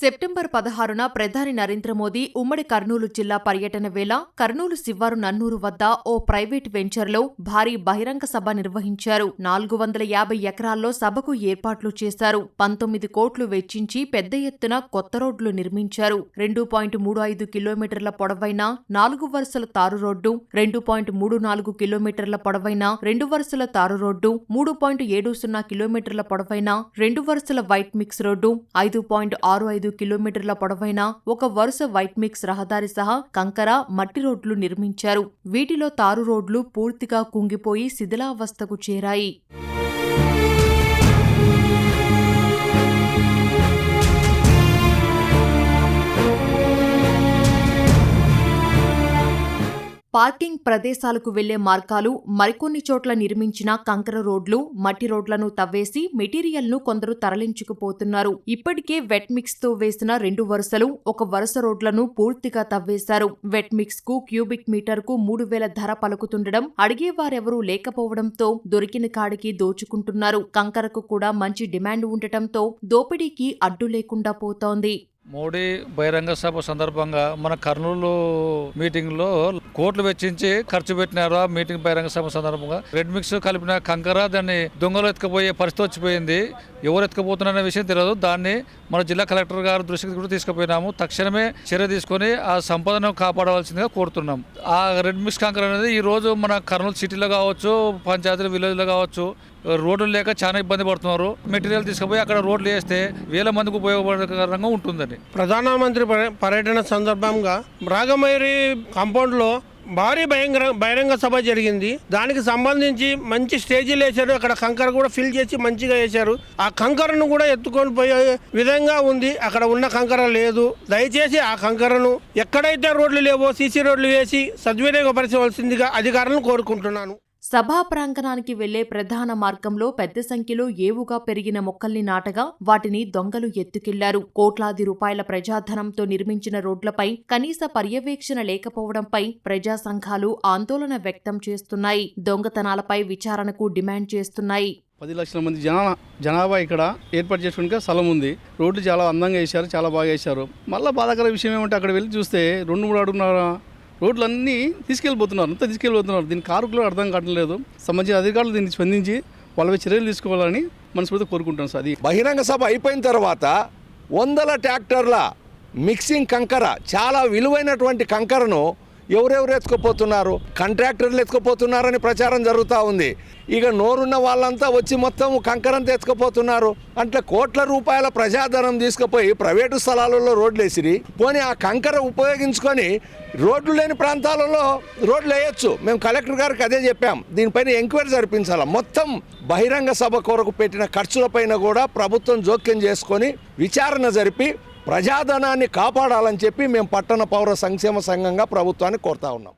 September పదహారున ప్రధాని నరేంద్ర మోదీ ఉమ్మడి కర్నూలు జిల్లా పర్యటన వేళ కర్నూలు శివారు నన్నూరు వద్ద ఓ ప్రైవేట్ వెంచర్లో భారీ బహిరంగ సభ నిర్వహించారు. నాలుగు వందల యాభై ఎకరాల్లో సభకు ఏర్పాట్లు చేశారు. పంతొమ్మిది కోట్లు వెచ్చించి పెద్ద ఎత్తున కొత్త రోడ్లు నిర్మించారు. రెండు పాయింట్ మూడు ఐదు కిలోమీటర్ల పొడవైన నాలుగు వరుసల తారు రోడ్డు రెండు పాయింట్ మూడు నాలుగు కిలోమీటర్ల పొడవైన రెండు వరుసల తారు రోడ్డు మూడు పాయింట్ ఏడు సున్నా కిలోమీటర్ల పొడవైన రెండు వరుసల వైట్ మిక్స్ రోడ్డు ఐదు పాయింట్ ఆరు ఐదు కిలోమీటర్ల పొడవైన ఒక వరుస వైట్ మిక్స్ రహదారి సహా కంకర మట్టి రోడ్లు నిర్మించారు. వీటిలో తారు రోడ్లు పూర్తిగా కుంగిపోయి శిథిలావస్థకు చేరాయి. పార్కింగ్ ప్రదేశాలకు వెళ్ళే మార్గాలు మరికొన్ని చోట్ల నిర్మించిన కంకర రోడ్లు మట్టి రోడ్లను తవ్వేసి మెటీరియల్ను కొందరు తరలించుకుపోతున్నారు. ఇప్పటికే వెట్ మిక్స్తో వేసిన రెండు వరుసలు ఒక వరుస రోడ్లను పూర్తిగా తవ్వేశారు. వెట్ మిక్స్కు క్యూబిక్ మీటర్కు మూడు వేల ధర పలుకుతుండడం అడిగేవారెవరూ లేకపోవడంతో దొరికిన కాడికి దోచుకుంటున్నారు. కంకరకు కూడా మంచి డిమాండ్ ఉండటంతో దోపిడీకి అడ్డు లేకుండా పోతోంది. మోడీ బహిరంగ సభ సందర్భంగా మన కర్నూలు మీటింగ్లో కోట్లు వెచ్చించి ఖర్చు పెట్టినారు ఆ మీటింగ్ బహిరంగ సభ సందర్భంగా. రెడ్ మిక్స్ కలిపిన కంకర దాన్ని దొంగలు ఎత్తుకుపోయే పరిస్థితి వచ్చిపోయింది. ఎవరు ఎత్తుకుపోతున్నారనే విషయం తెలియదు. దాన్ని మన జిల్లా కలెక్టర్ గారి దృష్టికి కూడా తీసుకుపోయినాము. తక్షణమే చర్య తీసుకొని ఆ సంపదను కాపాడవలసిందిగా కోరుతున్నాం. ఆ రెడ్ మిక్స్ కంకర అనేది ఈ రోజు మన కర్నూలు సిటీలో కావచ్చు పంచాయతీల విలేజ్లో కావచ్చు రోడ్లు లేక చాలా ఇబ్బంది పడుతున్నారు. మెటీరియల్ తీసుకుపోయి అక్కడ రోడ్లు వేస్తే వేల మందికి ఉపయోగపడకరంగా ఉంటుందని ప్రధానమంత్రి పర్య- పర్యటన సందర్భంగా రాగమైరి కాంపౌండ్లో భారీ భయంకర బహిరంగ సభ జరిగింది. దానికి సంబంధించి మంచి స్టేజీలు వేశారు. అక్కడ కంకర కూడా ఫిల్ చేసి మంచిగా వేశారు. ఆ కంకరను కూడా ఎత్తుకొని పోయే విధంగా ఉంది. అక్కడ ఉన్న కంకర లేదు. దయచేసి ఆ కంకరను ఎక్కడైతే రోడ్లు లేవో సీసీ రోడ్లు వేసి సద్వినియోగపరచవలసిందిగా అధికారులను కోరుకుంటున్నాను. సభా ప్రాంగణానికి వెళ్ళే ప్రధాన మార్గంలో పెద్ద సంఖ్యలో ఏవుగా పెరిగిన మొక్కల్ని నాటగా వాటిని దొంగలు ఎత్తుకెళ్ళారు. కోట్లాది రూపాయల ప్రజాధనంతో నిర్మించిన రోడ్లపై కనీస పర్యవేక్షణ లేకపోవడంపై ప్రజా సంఘాలు ఆందోళన వ్యక్తం చేస్తున్నాయి. దొంగతనాలపై విచారణకు డిమాండ్ చేస్తున్నాయి. పది లక్షల మంది జనా జనాభా ఇక్కడ ఏర్పాటు చేసుకునే స్థలం ఉంది. రోడ్లు చాలా అందంగా వేశారు చాలా బాగా వేశారు. మళ్ళీ బాధాకర విషయం ఏమంటే అక్కడ వెళ్ళి చూస్తే రెండు మూడు అడుగున్నర? రోడ్లన్నీ తీసుకెళ్ళిపోతున్నారు అంతా తీసుకెళ్ళిపోతున్నారు. దీని కారుకులు అర్థం కావట్లేదు సంబంధించిన అధికారులు దీన్ని స్పందించి వాళ్ళపై చర్యలు తీసుకోవాలని మనస్ఫూర్తి కోరుకుంటాను సార్. అది బహిరంగ సభ అయిపోయిన తర్వాత వందల ట్రాక్టర్ల మిక్సింగ్ కంకర చాలా విలువైనటువంటి కంకరను ఎవరెవరు ఎత్తుకుపోతున్నారు? కాంట్రాక్టర్లు ఎత్తుకుపోతున్నారని ప్రచారం జరుగుతూ ఉంది. ఇక నోరున్న వాళ్ళంతా వచ్చి మొత్తం కంకరంతా ఎత్తుకుపోతున్నారు. అంటే కోట్ల రూపాయల ప్రజాధనం తీసుకుపోయి ప్రైవేటు స్థలాలలో రోడ్లు వేసిరి పోనీ ఆ కంకర ఉపయోగించుకొని రోడ్లు లేని ప్రాంతాలలో రోడ్లు వేయొచ్చు. మేము కలెక్టర్ గారికి అదే చెప్పాం. దీనిపైన ఎంక్వైరీ జరిపించాలి? మొత్తం బహిరంగ సభ కొరకు పెట్టిన ఖర్చులపైన కూడా ప్రభుత్వం జోక్యం చేసుకొని విచారణ జరిపి ప్రజాధనాన్ని కాపాడాలని చెప్పి మేము పట్టణ పౌర సంక్షేమ సంఘంగా ప్రభుత్వాన్ని కోరుతా ఉన్నాం.